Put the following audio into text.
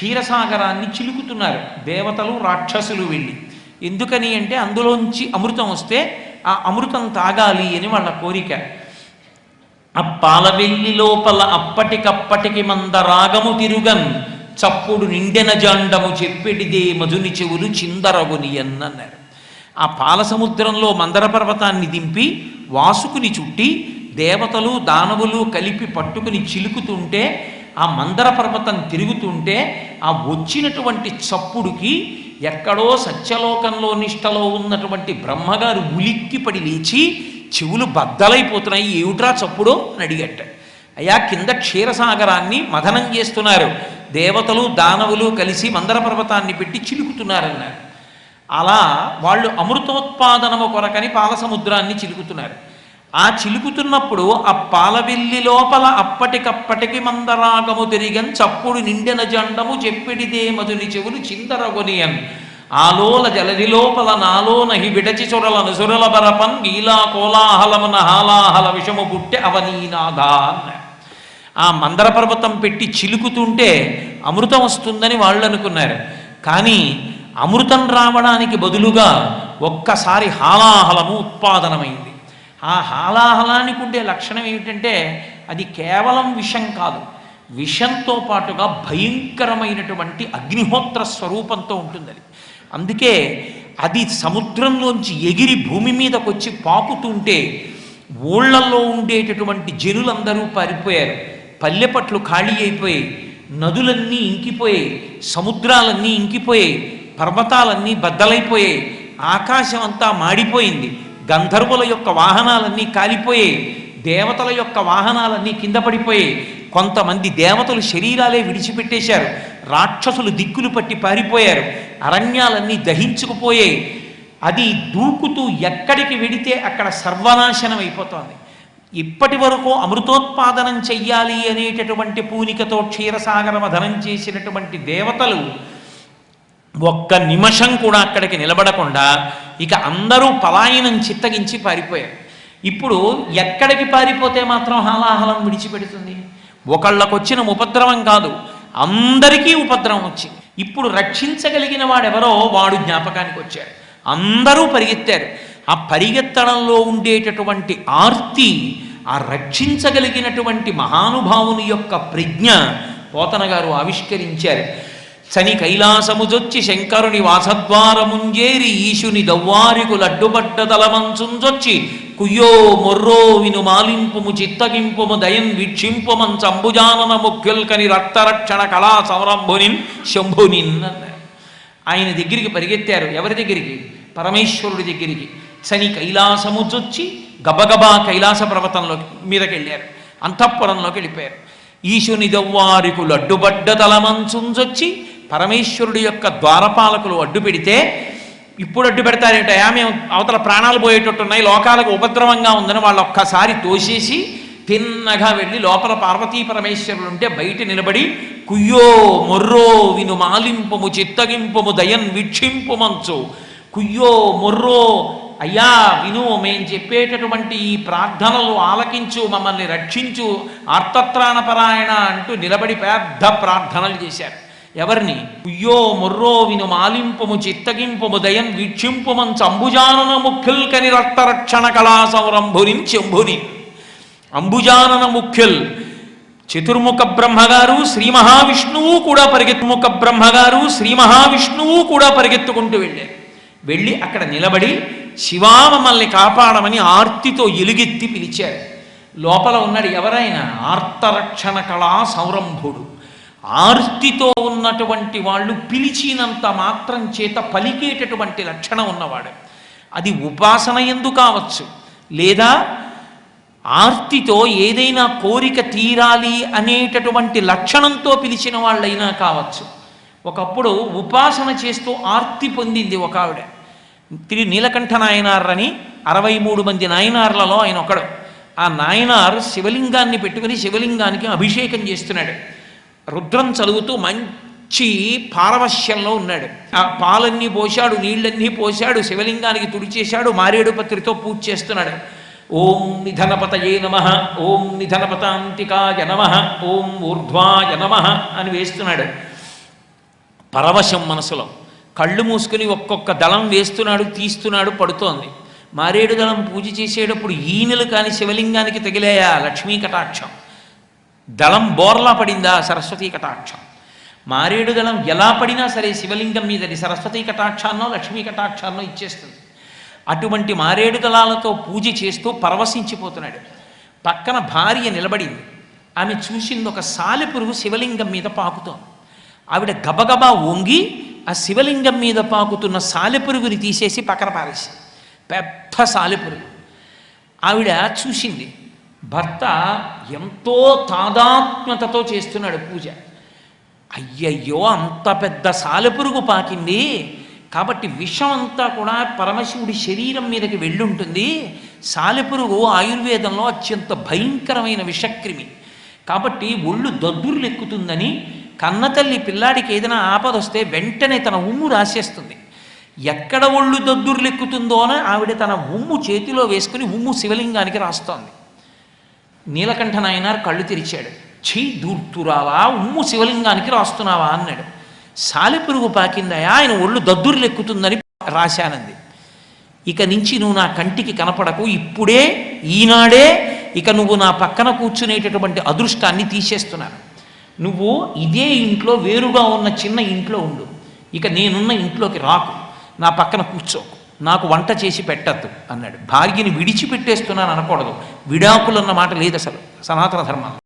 క్షీరసాగరాన్ని చిలుకుతున్నారు దేవతలు రాక్షసులు వెళ్ళి. ఎందుకని అంటే అందులోంచి అమృతం వస్తే ఆ అమృతం తాగాలి అని వాళ్ళ కోరిక. ఆ పాలవెల్లి లోపల అప్పటికప్పటికి మంద రాగము తిరుగన్ చప్పుడు నిండెన జాండము చెప్పెడిదే మధుని చెవులు చిందరగుని అన్నారు ఆ పాల సముద్రంలో మందర పర్వతాన్ని దింపి వాసుకుని చుట్టి దేవతలు దానవులు కలిపి పట్టుకుని చిలుకుతుంటే ఆ మందర పర్వతం తిరుగుతుంటే ఆ వచ్చినటువంటి చప్పుడుకి ఎక్కడో సత్యలోకంలో నిష్టలో ఉన్నటువంటి బ్రహ్మగారు ఉలిక్కిపడి లేచి చెవులు బద్దలైపోతున్నాయి. ఏమిట్రా చప్పుడో? అని అడిగట్ట అయ్యా కింద క్షీరసాగరాన్ని మథనం చేస్తున్నారు. దేవతలు దానవులు కలిసి మందర పర్వతాన్ని పెట్టి చిలుకుతున్నారన్నారు. అలా వాళ్ళు అమృతోత్పాదనము కొరకని పాలసముద్రాన్ని చిలుకుతున్నారు. ఆ చిలుకుతున్నప్పుడు ఆ పాలవెల్లి లోపల అప్పటికప్పటికి మందరాగము తిరిగన్ చప్పుడు నిండిన జండము చెప్పిడిదే మధుని చెవులు చిందరగొనియన్. ఆలోల జలది లోపల నాలోనహి విడచి చొరలను సురల బరపన్ గీలా కోలాహలమున హాలాహల విషము పుట్టె అవనీనాథా ఆ మందర పర్వతం పెట్టి చిలుకుతుంటే అమృతం వస్తుందని వాళ్ళు అనుకున్నారు కానీ అమృతం రావడానికి బదులుగా ఒక్కసారి హాలాహలము ఉత్పాదనమైంది. ఆ హాలాహలానికి ఉండే లక్షణం ఏమిటంటే అది కేవలం విషం కాదు. విషంతో పాటుగా భయంకరమైనటువంటి అగ్నిహోత్ర స్వరూపంతో ఉంటుంది అది అందుకే అది సముద్రంలోంచి ఎగిరి భూమి మీదకి వచ్చి పాకుతుంటే ఊళ్ళల్లో ఉండేటటువంటి జనులందరూ పారిపోయారు. పల్లెపట్లు ఖాళీ అయిపోయాయి నదులన్నీ ఇంకిపోయాయి సముద్రాలన్నీ ఇంకిపోయాయి పర్వతాలన్నీ బద్దలైపోయాయి ఆకాశం అంతా మాడిపోయింది. గంధర్వుల యొక్క వాహనాలన్నీ కాలిపోయాయి దేవతల యొక్క వాహనాలన్నీ కింద పడిపోయాయి కొంతమంది దేవతలు శరీరాలే విడిచిపెట్టేశారు. రాక్షసులు దిక్కులు పట్టి పారిపోయారు. అరణ్యాలన్నీ దహించుకుపోయాయి అది దూకుతూ ఎక్కడికి వెడితే అక్కడ సర్వనాశనం అయిపోతోంది. ఇప్పటి వరకు అమృతోత్పాదనం చెయ్యాలి అనేటటువంటి పూనికతో క్షీరసాగర మధనం చేసినటువంటి దేవతలు ఒక్క నిమిషం కూడా అక్కడికి నిలబడకుండా ఇక అందరూ పలాయనం చిత్తగించి పారిపోయారు. ఇప్పుడు ఎక్కడికి పారిపోతే మాత్రం హాలాహలం విడిచిపెడుతుంది? ఒకళ్ళకొచ్చిన ఉపద్రవం కాదు అందరికీ ఉపద్రవం వచ్చింది. ఇప్పుడు రక్షించగలిగిన వాడెవరో వాడు జ్ఞాపకానికి వచ్చాడు. అందరూ పరిగెత్తారు. ఆ పరిగెత్తడంలో ఉండేటటువంటి ఆర్తి ఆ రక్షించగలిగినటువంటి మహానుభావుని యొక్క ప్రజ్ఞ పోతన గారు ఆవిష్కరించారు. చని కైలాసముజొచ్చి శంకరుని వాసద్వారముంజేరి ఈశుని దవ్వారికు లడ్డుబడ్డ తలమంచుంజొచ్చి కుయ్యో మొర్రో విను మాలింపుము చిత్తగింపుము దయన్ వీక్షింపుమం చంబుజానన ముఖ్యుల్కని రక్తరక్షణ కళా సంరంభునిన్ శంభునిన్ ఆయన దగ్గరికి పరిగెత్తారు. ఎవరి దగ్గరికి? పరమేశ్వరుడి దగ్గరికి. చని కైలాసముజొచ్చి గబగబా కైలాస పర్వతంలోకి మీదకి వెళ్ళారు అంతఃపురంలోకి వెళ్ళిపోయారు. ఈశుని దవ్వారికు అడ్డుబడ్డ తలమంచుంజొచ్చి పరమేశ్వరుడి యొక్క ద్వారపాలకులు అడ్డు పెడితే ఇప్పుడు అడ్డు పెడతారేంటయా మేము అవతల ప్రాణాలు పోయేటట్టు ఉన్నాయి లోకాలకు ఉపద్రవంగా ఉందని వాళ్ళు ఒక్కసారి తోసేసి తిన్నగా వెళ్ళి లోపల పార్వతీ పరమేశ్వరులు ఉంటే బయట నిలబడి కుయ్యో మొర్రో విను మాలింపము చిత్తగింపము దయన్ వీక్షింపుమంచు కుయ్యో మొర్రో అయ్యా విను మేం చెప్పేటటువంటి ఈ ప్రార్థనలు ఆలకించు మమ్మల్ని రక్షించు ఆర్తత్రాణపరాయణ అంటూ నిలబడి పెద్ద ప్రార్థనలు చేశారు. ఎవరిని? కుయ్యో మొర్రో విను మాలింపుము చిత్తగింపుము దయన్ వీక్షింపుమంచు అంబుజానన ముఖ్యుల్కని రక్తరక్షణ కళా సంరంభుని చెంభుని అంబుజానన ముఖ్యుల్ చతుర్ముఖ బ్రహ్మగారు శ్రీ మహావిష్ణువు కూడా పరిగెత్తుముఖ బ్రహ్మగారు శ్రీ మహావిష్ణువు కూడా పరిగెత్తుకుంటూ వెళ్ళారు వెళ్ళి అక్కడ నిలబడి శివా మమ్మల్ని కాపాడమని ఆర్తితో ఎలుగెత్తి పిలిచారు. లోపల ఉన్నాడు ఎవరైనా? ఆర్తరక్షణ కళా సంరంభుడు ఆర్తితో ఉన్నటువంటి వాళ్ళు పిలిచినంత మాత్రం చేత పలికేటటువంటి లక్షణం ఉన్నవాడు. అది ఉపాసన ఎందు కావచ్చు. లేదా ఆర్తితో ఏదైనా కోరిక తీరాలి అనేటటువంటి లక్షణంతో పిలిచిన వాళ్ళైనా కావచ్చు. ఒకప్పుడు ఉపాసన చేస్తూ ఆర్తి పొందింది ఒక ఆవిడ. తిరి నీలకంఠ నాయనారని అరవై మూడు మంది నాయనార్లలో ఆయన ఒకడు. ఆ నాయనార్ శివలింగాన్ని పెట్టుకుని శివలింగానికి అభిషేకం చేస్తున్నాడు. రుద్రం చదువుతూ మంచి పారవశ్యంలో ఉన్నాడు. ఆ పాలన్నీ పోశాడు నీళ్ళన్నీ పోశాడు శివలింగానికి తుడిచేశాడు మారేడు పత్రితో పూజ చేస్తున్నాడు. ఓం నిధనపతయే నమ ఓం నిధనపతాంతికాయ నమ ఓం ఊర్ధ్వాయ నమ అని వేస్తున్నాడు. పరవశం మనసులో కళ్ళు మూసుకుని ఒక్కొక్క దళం వేస్తున్నాడు తీస్తున్నాడు పడుతోంది. మారేడు దళం పూజ చేసేటప్పుడు ఈనెలు కాని శివలింగానికి తగిలేయా లక్ష్మీ కటాక్షం? దళం బోర్లా పడిందా సరస్వతీ కటాక్షం? మారేడు దళం ఎలా పడినా సరే శివలింగం మీదది సరస్వతీ కటాక్షాన్నో లక్ష్మీ కటాక్షాన్నో ఇచ్చేస్తుంది. అటువంటి మారేడు దళాలతో పూజ చేస్తూ పరవశించిపోతున్నాడు. పక్కన భార్య నిలబడింది. ఆమె చూసింది ఒక సాలెపురుగు శివలింగం మీద పాకుతోంది. ఆవిడ గబగబా వంగి ఆ శివలింగం మీద పాకుతున్న సాలెపురుగుని తీసేసి పక్కన పారేసి పెద్ద సాలెపురుగు. ఆవిడ చూసింది భర్త ఎంతో తాదాత్మ్యతతో చేస్తున్నాడు పూజ. అయ్యయ్యో అంత పెద్ద సాలెపురుగు పాకింది. కాబట్టి విషం అంతా కూడా పరమశివుడి శరీరం మీదకి వెళ్ళుంటుంది. సాలెపురుగు ఆయుర్వేదంలో అత్యంత భయంకరమైన విషక్రిమి. కాబట్టి ఒళ్ళు దద్దుర్లెక్కుతుందని కన్నతల్లి పిల్లాడికి ఏదైనా ఆపద వస్తే వెంటనే తన ఉమ్ము రాసేస్తుంది. ఎక్కడ ఒళ్ళు దద్దుర్లెక్కుతుందో అని ఆవిడ తన ఉమ్ము చేతిలో వేసుకుని ఉమ్ము శివలింగానికి రాస్తోంది. నీలకంఠ నాయనార్ కళ్ళు తెరిచాడు. ఛీ దూర్తురావా ఉమ్ము శివలింగానికి రాస్తున్నావా అన్నాడు. సాలెపురుగు పాకిందయా ఆయన ఒళ్ళు దద్దుర్లెక్కుతుందని రాశానంది. ఇక నుంచి నువ్వు నా కంటికి కనపడకు ఇప్పుడే ఈనాడే ఇక నువ్వు నా పక్కన కూర్చునేటటువంటి అదృష్టాన్ని తీసేస్తున్నాను. నువ్వు ఇదే ఇంట్లో వేరుగా ఉన్న చిన్న ఇంట్లో ఉండు. ఇక నేనున్న ఇంట్లోకి రాకు. నా పక్కన కూర్చోకు. నాకు వంట చేసి పెట్టద్దు అన్నాడు. భార్యని విడిచిపెట్టేస్తున్నాను అనకూడదు విడాకులు అన్న మాట లేదు అసలు. సనాతన ధర్మం.